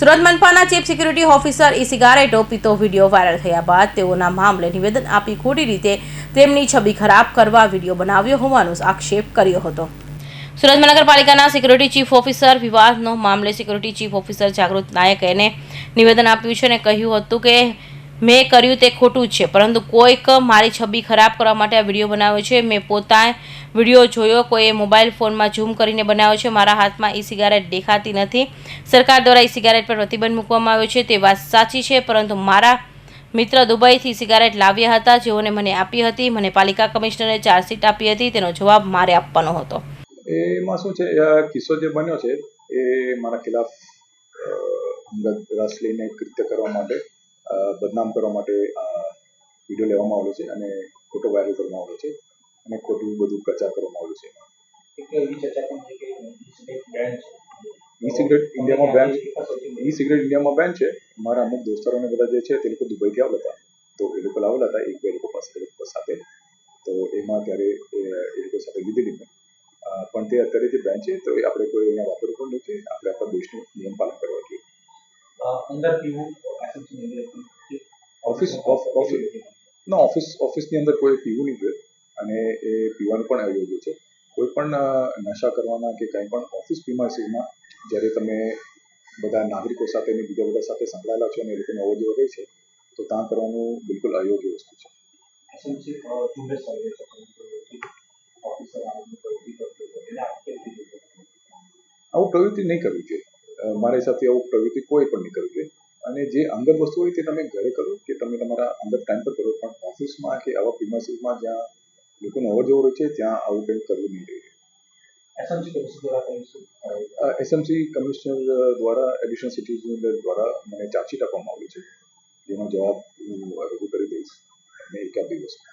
સુરત મનપાના chief security officer ઈ સિગારેટો પીતો વીડિયો વાયરલ થયા બાદ તેઓના મામલે નિવેદન આપી ખોટી રીતે તેમની છબી ખરાબ કરવા વીડિયો બનાવ્યો હોવાનો આક્ષેપ કર્યો હતો. સુરત મહાનગરપાલિકાના સિક્યુરિટી ચીફ ઓફિસર વિવાદનો મામલે સિક્યુરિટી ચીફ ઓફિસર જાગૃત નાયકે નિવેદન આપ્યું છે અને કહ્યું હતું કે મેં કર્યું તે ખોટું છે. પરંતુ કોઈક મારી છબી ખરાબ કરવા માટે આ વીડિયો બનાવ્યો છે. મેં પોતા વીડિયો જોયો, કોઈએ મોબાઈલ ફોનમાં ઝૂમ કરીને બનાવ્યો છે. મારા હાથમાં ઈ સિગારેટ દેખાતી નથી. સરકાર દ્વારા ઈ સિગારેટ પર પ્રતિબંધ મૂકવામાં આવ્યો છે. તે વાત સાચી છે, પરંતુ મારા મિત્ર દુબઈથી સિગારેટ લાવ્યા હતા. જેઓને મને આપી હતી. મને પાલિકા કમિશનરે ચાર્જશીટ આપી હતી. તેનો જવાબ મારે આપવાનો હતો. એમાં શું છે? કિસ્સો જે બન્યો છે, એ મારા ખિલાફ અંગત કૃત્ય કરવા માટે બદનામ કરવા માટે આ વીડિયો લેવામાં આવ્યો છે અને ખોટો વાયરલ કરવામાં આવ્યો છે અને ખોટું બધું પ્રચાર કરવામાં આવ્યો છે. ઈ સિગરેટ ઇન્ડિયામાં બેન ઈ સિગરેટ ઇન્ડિયામાં બેન છે. મારા અમુક દોસ્તારોને બધા જે છે તે લોકો દુબઈથી આવેલા હતા. તો એ લોકો લાવેલા હતા એક બે લોકો પાસે લોકો સાથે. તો એમાં ત્યારે એ લોકો સાથે લીધેલી મેં. પણ તે અત્યારે જે બેન છે તો એ આપણે કોઈ અહીંયા વાપરવું પણ નથી. આપણે આપણા દેશનું નિયમ પાલન કરવા જોઈએ. અંદર પીવું. ઓફિસ ઓફ ઓફિસ ના ઓફિસ ઓફિસની અંદર કોઈ પીવું નહીં જોઈએ. અને એ પીવાનું પણ અયોગ્ય છે. કોઈ પણ નશા કરવાના કે કંઈ પણ ઓફિસ પીમાસીમાં જ્યારે તમે બધા નાગરિકો સાથે અને બીજા બધા સાથે સંકળાયેલા છો અને એ લોકોનો અવર જવર હોય છે તો ત્યાં કરવાનું બિલકુલ અયોગ્ય વસ્તુ છે? આવું પ્રવૃત્તિ નહીં કરવી જોઈએ. મારા હિસાબથી આવું પ્રવૃત્તિ કોઈ પણ નહીં કરવી જોઈએ. અને જે અંગત વસ્તુ હોય તે તમે ઘરે કરો કે તમે તમારા અંગત ટાઈમ પર કરો. પણ ઓફિસમાં કે આવા પ્રિમાઇસીસમાં જ્યાં લોકોનો અવર જવર હોય છે ત્યાં આવું કંઈ કરવું નહીં જોઈએ. એસએમસી કમિશનર દ્વારા એડિશનલ સિટીઝન દ્વારા મને ચાર્જશીટ આપવામાં આવ્યું છે. જેનો જવાબ હું રજૂ કરી દઈશ. અને એકાદ દિવસમાં